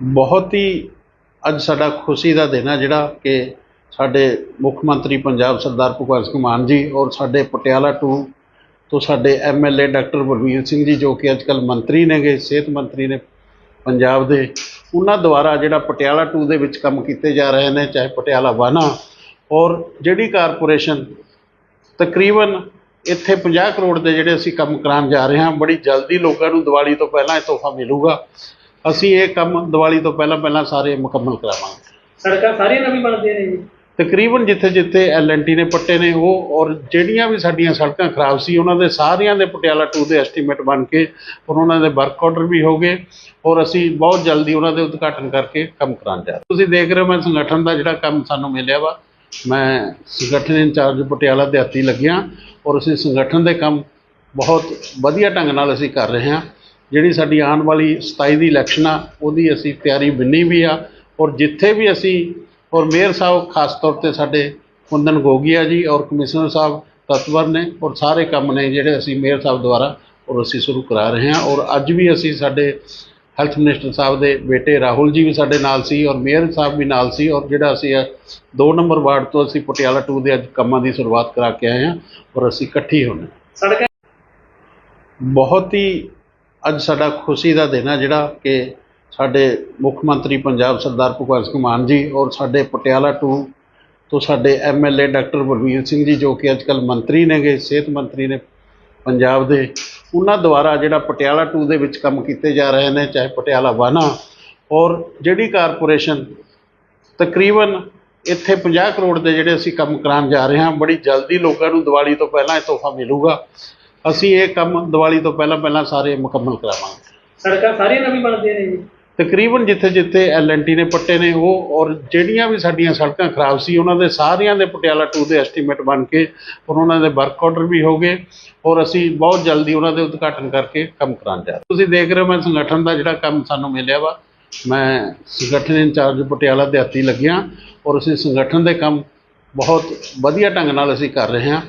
ਬਹੁਤ ਹੀ ਅੱਜ ਸਾਡਾ ਖੁਸ਼ੀ ਦਾ ਦਿਨ ਹੈ ਜਿਹੜਾ ਕਿ ਸਾਡੇ ਮੁੱਖ ਮੰਤਰੀ ਪੰਜਾਬ ਸਰਦਾਰ ਭਗਵੰਤ ਸਿੰਘ ਮਾਨ ਜੀ ਔਰ ਸਾਡੇ ਪਟਿਆਲਾ ਟੂ ਤੋਂ ਸਾਡੇ ਐਮਐਲਏ ਡਾਕਟਰ ਬਲਵੀਰ ਸਿੰਘ ਜੀ ਜੋ ਕਿ ਅੱਜਕੱਲ ਮੰਤਰੀ ਨੇਗੇ, ਸਿਹਤ ਮੰਤਰੀ ਨੇ ਪੰਜਾਬ ਦੇ, ਉਹਨਾਂ ਦੁਆਰਾ ਜਿਹੜਾ ਪਟਿਆਲਾ ਟੂ ਦੇ ਵਿੱਚ ਕੰਮ ਕੀਤੇ ਜਾ ਰਹੇ ਨੇ, ਚਾਹੇ ਪਟਿਆਲਾ ਵਾਨਾ ਔਰ ਜਿਹੜੀ ਕਾਰਪੋਰੇਸ਼ਨ ਤਕਰੀਬਨ ਇੱਥੇ 50 ਕਰੋੜ ਦੇ ਜਿਹੜੇ ਅਸੀਂ ਕੰਮ ਕਰਾਉਣ ਜਾ ਰਹੇ ਹਾਂ, ਬੜੀ ਜਲਦੀ ਲੋਕਾਂ ਨੂੰ ਦੀਵਾਲੀ ਤੋਂ ਪਹਿਲਾਂ ਇਹ ਤੋਹਫਾ ਮਿਲੂਗਾ। ਅਸੀਂ ਇਹ ਕੰਮ ਦੀਵਾਲੀ ਤੋਂ ਪਹਿਲਾਂ ਪਹਿਲਾਂ ਸਾਰੇ ਮੁਕੰਮਲ ਕਰਾਵਾਂਗੇ। ਸੜਕਾਂ ਸਾਰੀਆਂ ਨਵੀਂ ਬਣਦੀਆਂ ਨੇ ਜੀ। ਤਕਰੀਬਨ ਜਿੱਥੇ ਜਿੱਥੇ ਐਲਐਨਟੀ ਨੇ ਪੱਟੇ ਨੇ ਉਹ ਔਰ ਜਿਹੜੀਆਂ ਵੀ ਸਾਡੀਆਂ ਸੜਕਾਂ ਖਰਾਬ ਸੀ ਉਹਨਾਂ ਦੇ ਸਾਰਿਆਂ ਦੇ ਪਟਿਆਲਾ 2 ਦੇ ਐਸਟੀਮੇਟ ਬਣ ਕੇ ਔਰ ਉਹਨਾਂ ਦੇ ਵਰਕ ਆਰਡਰ ਵੀ ਹੋ ਗਏ ਔਰ ਅਸੀਂ ਬਹੁਤ ਜਲਦੀ ਉਹਨਾਂ ਦੇ ਉਦਘਾਟਨ ਕਰਕੇ ਕੰਮ ਕਰਾਉਣ ਜਾ ਰਹੇ ਤੁਸੀਂ ਦੇਖ ਰਹੇ ਹੋ ਮੈਂ ਸੰਗਠਨ ਦਾ ਜਿਹੜਾ ਕੰਮ ਸਾਨੂੰ ਮਿਲਿਆ ਵਾ ਮੈਂ ਸੰਗਠਨ ਇੰਚਾਰਜ ਪਟਿਆਲਾ ਦਿਹਾਤੀ ਲੱਗਿਆ ਔਰ ਅਸੀਂ ਸੰਗਠਨ ਦੇ ਕੰਮ ਬਹੁਤ ਵਧੀਆ ਢੰਗ ਨਾਲ ਅਸੀਂ ਕਰ ਰਹੇ ਹਾਂ। ਜਿਹੜੀ ਸਾਡੀ ਆਉਣ ਵਾਲੀ 27 ਦੀ ਇਲੈਕਸ਼ਨ ਆ ਉਹਦੀ ਅਸੀਂ ਤਿਆਰੀ ਬਿੰਨੀ ਵੀ ਆ। ਔਰ ਜਿੱਥੇ ਵੀ ਅਸੀਂ ਔਰ ਮੇਅਰ ਸਾਹਿਬ ਖਾਸ ਤੌਰ ਤੇ ਸਾਡੇ ਕੁੰਦਨ ਗੋਗੀਆ ਜੀ ਔਰ ਕਮਿਸ਼ਨਰ ਸਾਹਿਬ ਤਤਵਰ ਨੇ ਔਰ ਸਾਰੇ ਕੰਮ ਨੇ ਜਿਹੜੇ ਅਸੀਂ ਮੇਅਰ ਸਾਹਿਬ ਦੁਆਰਾ ਔਰ ਅਸੀਂ ਸ਼ੁਰੂ ਕਰਾ ਰਹੇ ਹਾਂ। ਔਰ ਅੱਜ ਵੀ ਅਸੀਂ ਸਾਡੇ ਹੈਲਥ ਮਿਨਿਸਟਰ ਸਾਹਿਬ ਦੇ ਬੇਟੇ ਰਾਹੁਲ ਜੀ ਵੀ ਸਾਡੇ ਨਾਲ ਸੀ ਔਰ ਮੇਅਰ ਸਾਹਿਬ ਵੀ ਨਾਲ ਸੀ ਔਰ ਜਿਹੜਾ ਅਸੀਂ 2 ਨੰਬਰ ਵਾਰਡ ਤੋਂ ਅਸੀਂ ਪਟਿਆਲਾ 2 ਦੇ ਅੱਜ ਕੰਮਾਂ ਦੀ ਸ਼ੁਰੂਆਤ ਕਰਾ ਕੇ ਆਏ ਹਾਂ ਔਰ ਅਸੀਂ ਇਕੱਠੇ ਹੋਣੇ। ਸੜਕਾਂ ਬਹੁਤ ਹੀ ਅੱਜ ਸਾਡਾ ਖੁਸ਼ੀ ਦਾ ਦਿਨ ਹੈ ਜਿਹੜਾ ਕਿ ਸਾਡੇ ਮੁੱਖ ਮੰਤਰੀ ਪੰਜਾਬ ਸਰਦਾਰ ਭਗਵੰਤ ਸਿੰਘ ਮਾਨ ਜੀ ਔਰ ਸਾਡੇ ਪਟਿਆਲਾ ਟੂ ਤੋਂ ਸਾਡੇ ਐਮਐਲਏ ਡਾਕਟਰ ਬਲਵੀਰ ਸਿੰਘ ਜੀ ਜੋ ਕਿ ਅੱਜਕੱਲ ਮੰਤਰੀ ਨੇਗੇ, ਸਿਹਤ ਮੰਤਰੀ ਨੇ ਪੰਜਾਬ ਦੇ, ਉਹਨਾਂ ਦੁਆਰਾ ਜਿਹੜਾ ਪਟਿਆਲਾ 2 ਦੇ ਵਿੱਚ ਕੰਮ ਕੀਤੇ ਜਾ ਰਹੇ ਨੇ, ਚਾਹੇ ਪਟਿਆਲਾ ਵਾਨਾ ਔਰ ਜਿਹੜੀ ਕਾਰਪੋਰੇਸ਼ਨ ਤਕਰੀਬਨ ਇੱਥੇ 50 ਕਰੋੜ ਦੇ ਜਿਹੜੇ ਅਸੀਂ ਕੰਮ ਕਰਾਉਣ ਜਾ ਰਹੇ ਹਾਂ, ਬੜੀ ਜਲਦੀ ਲੋਕਾਂ ਨੂੰ ਦੀਵਾਲੀ ਤੋਂ ਪਹਿਲਾਂ ਇਹ ਤੋਹਫਾ ਮਿਲੂਗਾ। ਅਸੀਂ ਇਹ ਕੰਮ ਦੀਵਾਲੀ ਤੋਂ ਪਹਿਲਾਂ ਪਹਿਲਾਂ ਸਾਰੇ ਮੁਕੰਮਲ ਕਰਾਵਾਂਗੇ। ਸੜਕਾਂ ਸਾਰੀਆਂ ਨਵੀਂ ਬਣਦੀਆਂ ਨੇ ਜੀ। ਤਕਰੀਬਨ ਜਿੱਥੇ ਜਿੱਥੇ ਐਲਐਨਟੀ ਨੇ ਪੱਟੇ ਨੇ ਉਹ ਔਰ ਜਿਹੜੀਆਂ ਵੀ ਸਾਡੀਆਂ ਸੜਕਾਂ ਖਰਾਬ ਸੀ ਉਹਨਾਂ ਦੇ ਸਾਰਿਆਂ ਦੇ ਪਟਿਆਲਾ 2 ਦੇ ਐਸਟੀਮੇਟ ਬਣ ਕੇ ਔਰ ਉਹਨਾਂ ਦੇ ਵਰਕ ਆਰਡਰ ਵੀ ਹੋ ਗਏ ਔਰ ਅਸੀਂ ਬਹੁਤ ਜਲਦੀ ਉਹਨਾਂ ਦੇ ਉਦਘਾਟਨ ਕਰਕੇ ਕੰਮ ਕਰਾਉਣ ਜਾ ਰਹੇ ਤੁਸੀਂ ਦੇਖ ਰਹੇ ਹੋ ਮੈਂ ਸੰਗਠਨ ਦਾ ਜਿਹੜਾ ਕੰਮ ਸਾਨੂੰ ਮਿਲਿਆ ਵਾ ਮੈਂ ਸੰਗਠਨ ਇੰਚਾਰਜ ਪਟਿਆਲਾ ਦਿਹਾਤੀ ਲੱਗਿਆ ਔਰ ਅਸੀਂ ਸੰਗਠਨ ਦੇ ਕੰਮ ਬਹੁਤ ਵਧੀਆ ਢੰਗ ਨਾਲ ਅਸੀਂ ਕਰ ਰਹੇ ਹਾਂ।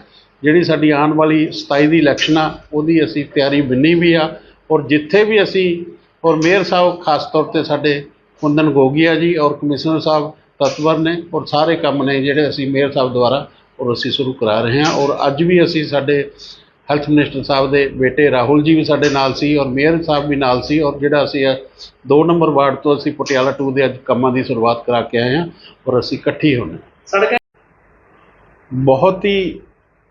ਜਿਹੜੀ ਸਾਡੀ ਆਉਣ ਵਾਲੀ 27 ਦੀ ਇਲੈਕਸ਼ਨ ਆ ਉਹਦੀ ਅਸੀਂ ਤਿਆਰੀ ਬਿੰਨੀ ਵੀ ਆ। ਔਰ ਜਿੱਥੇ ਵੀ ਅਸੀਂ ਔਰ ਮੇਅਰ ਸਾਹਿਬ ਖਾਸ ਤੌਰ ਤੇ ਸਾਡੇ ਕੁੰਦਨ ਗੋਗੀਆ ਜੀ ਔਰ ਕਮਿਸ਼ਨਰ ਸਾਹਿਬ ਤਤਵਰ ਨੇ ਔਰ ਸਾਰੇ ਕੰਮ ਨੇ ਜਿਹੜੇ ਅਸੀਂ ਮੇਅਰ ਸਾਹਿਬ ਦੁਆਰਾ ਔਰ ਅਸੀਂ ਸ਼ੁਰੂ ਕਰਾ ਰਹੇ ਹਾਂ। ਔਰ ਅੱਜ ਵੀ ਅਸੀਂ ਸਾਡੇ ਹੈਲਥ ਮਿਨਿਸਟਰ ਸਾਹਿਬ ਦੇ ਬੇਟੇ ਰਾਹੁਲ ਜੀ ਵੀ ਸਾਡੇ ਨਾਲ ਸੀ ਔਰ ਮੇਅਰ ਸਾਹਿਬ ਵੀ ਨਾਲ ਸੀ ਔਰ ਜਿਹੜਾ ਅਸੀਂ 2 ਨੰਬਰ ਵਾਰਡ ਤੋਂ ਅਸੀਂ ਪਟਿਆਲਾ 2 ਦੇ ਅੱਜ ਕੰਮਾਂ ਦੀ ਸ਼ੁਰੂਆਤ ਕਰਾ ਕੇ ਆਏ ਹਾਂ ਔਰ ਅਸੀਂ ਇਕੱਠੇ ਹੋਣੇ ਸੜਕਾਂ ਬਹੁਤ ਹੀ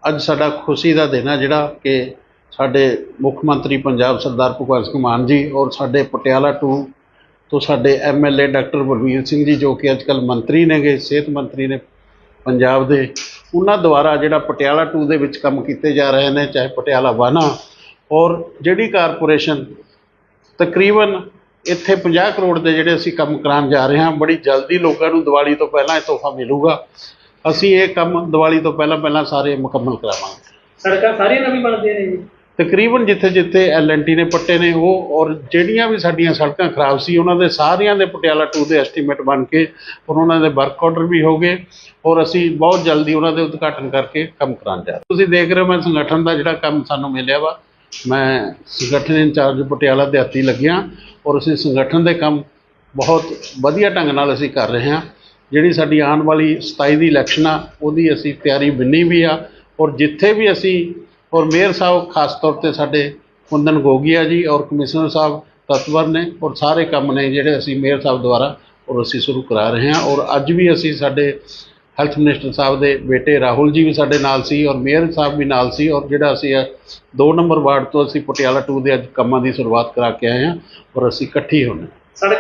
ਅੱਜ ਸਾਡਾ ਖੁਸ਼ੀ ਦਾ ਦਿਨ ਹੈ ਜਿਹੜਾ ਕਿ ਸਾਡੇ ਮੁੱਖ ਮੰਤਰੀ ਪੰਜਾਬ ਸਰਦਾਰ ਭਗਵੰਤ ਸਿੰਘ ਮਾਨ ਜੀ ਔਰ ਸਾਡੇ ਪਟਿਆਲਾ ਟੂ ਤੋਂ ਸਾਡੇ ਐਮਐਲਏ ਡਾਕਟਰ ਬਲਵੀਰ ਸਿੰਘ ਜੀ ਜੋ ਕਿ ਅੱਜਕੱਲ ਮੰਤਰੀ ਨੇਗੇ, ਸਿਹਤ ਮੰਤਰੀ ਨੇ ਪੰਜਾਬ ਦੇ, ਉਹਨਾਂ ਦੁਆਰਾ ਜਿਹੜਾ ਪਟਿਆਲਾ 2 ਦੇ ਵਿੱਚ ਕੰਮ ਕੀਤੇ ਜਾ ਰਹੇ ਨੇ, ਚਾਹੇ ਪਟਿਆਲਾ ਵਾਨਾ ਔਰ ਜਿਹੜੀ ਕਾਰਪੋਰੇਸ਼ਨ ਤਕਰੀਬਨ ਇੱਥੇ 50 ਕਰੋੜ ਦੇ ਜਿਹੜੇ ਅਸੀਂ ਕੰਮ ਕਰਾਉਣ ਜਾ ਰਹੇ ਹਾਂ, ਬੜੀ ਜਲਦੀ ਲੋਕਾਂ ਨੂੰ ਦੀਵਾਲੀ ਤੋਂ ਪਹਿਲਾਂ ਇਹ ਤੋਹਫਾ ਮਿਲੂਗਾ। ਅਸੀਂ ਇਹ ਕੰਮ ਦੀਵਾਲੀ ਤੋਂ ਪਹਿਲਾਂ ਪਹਿਲਾਂ ਸਾਰੇ ਮੁਕੰਮਲ ਕਰਾਵਾਂਗੇ। ਸੜਕਾਂ ਸਾਰੀਆਂ ਨਵੀਂ ਬਣਦੀਆਂ ਨੇ ਜੀ। ਤਕਰੀਬਨ ਜਿੱਥੇ ਜਿੱਥੇ ਐਲਐਨਟੀ ਨੇ ਪੱਟੇ ਨੇ ਉਹ ਔਰ ਜਿਹੜੀਆਂ ਵੀ ਸਾਡੀਆਂ ਸੜਕਾਂ ਖਰਾਬ ਸੀ ਉਹਨਾਂ ਦੇ ਸਾਰਿਆਂ ਦੇ ਪਟਿਆਲਾ 2 ਦੇ ਐਸਟੀਮੇਟ ਬਣ ਕੇ ਔਰ ਉਹਨਾਂ ਦੇ ਵਰਕ ਆਰਡਰ ਵੀ ਹੋ ਗਏ ਔਰ ਅਸੀਂ ਬਹੁਤ ਜਲਦੀ ਉਹਨਾਂ ਦੇ ਉਦਘਾਟਨ ਕਰਕੇ ਕੰਮ ਕਰਾਉਣ ਜਾ ਰਹੇ ਤੁਸੀਂ ਦੇਖ ਰਹੇ ਹੋ ਮੈਂ ਸੰਗਠਨ ਦਾ ਜਿਹੜਾ ਕੰਮ ਸਾਨੂੰ ਮਿਲਿਆ ਵਾ ਮੈਂ ਸੰਗਠਨ ਇੰਚਾਰਜ ਪਟਿਆਲਾ ਦਿਹਾਤੀ ਲੱਗਿਆ ਔਰ ਅਸੀਂ ਸੰਗਠਨ ਦੇ ਕੰਮ ਬਹੁਤ ਵਧੀਆ ਢੰਗ ਨਾਲ ਅਸੀਂ ਕਰ ਰਹੇ ਹਾਂ। ਜਿਹੜੀ ਸਾਡੀ ਆਉਣ ਵਾਲੀ 27 ਦੀ ਇਲੈਕਸ਼ਨ ਆ, ਉਹਦੀ ਅਸੀਂ ਤਿਆਰੀ ਬਿੰਨੀ ਵੀ ਆ। ਔਰ ਜਿੱਥੇ ਵੀ ਅਸੀਂ, ਔਰ ਮੇਅਰ ਸਾਹਿਬ ਖਾਸ ਤੌਰ ਤੇ ਸਾਡੇ ਕੁੰਦਨ ਗੋਗੀਆ ਜੀ ਔਰ ਕਮਿਸ਼ਨਰ ਸਾਹਿਬ ਤਤਵਰ ਨੇ, ਔਰ ਸਾਰੇ ਕੰਮ ਨੇ ਜਿਹੜੇ ਅਸੀਂ ਮੇਅਰ ਸਾਹਿਬ ਦੁਆਰਾ, ਔਰ ਅਸੀਂ ਸ਼ੁਰੂ ਕਰਾ ਰਹੇ ਹਾਂ। ਔਰ ਅੱਜ ਵੀ ਅਸੀਂ ਸਾਡੇ ਹੈਲਥ ਮਿਨਿਸਟਰ ਸਾਹਿਬ ਦੇ ਬੇਟੇ ਰਾਹੁਲ ਜੀ ਵੀ ਸਾਡੇ ਨਾਲ ਸੀ, ਔਰ ਮੇਅਰ ਸਾਹਿਬ ਵੀ ਨਾਲ ਸੀ, ਔਰ ਜਿਹੜਾ ਅਸੀਂ 2 ਨੰਬਰ ਵਾਰਡ ਤੋਂ ਅਸੀਂ ਪਟਿਆਲਾ 2 ਦੇ ਅੱਜ ਕੰਮਾਂ ਦੀ ਸ਼ੁਰੂਆਤ ਕਰਾ ਕੇ ਆਏ ਹਾਂ, ਔਰ ਅਸੀਂ ਇਕੱਠੀ ਹੋਣੇ। ਸੜਕਾਂ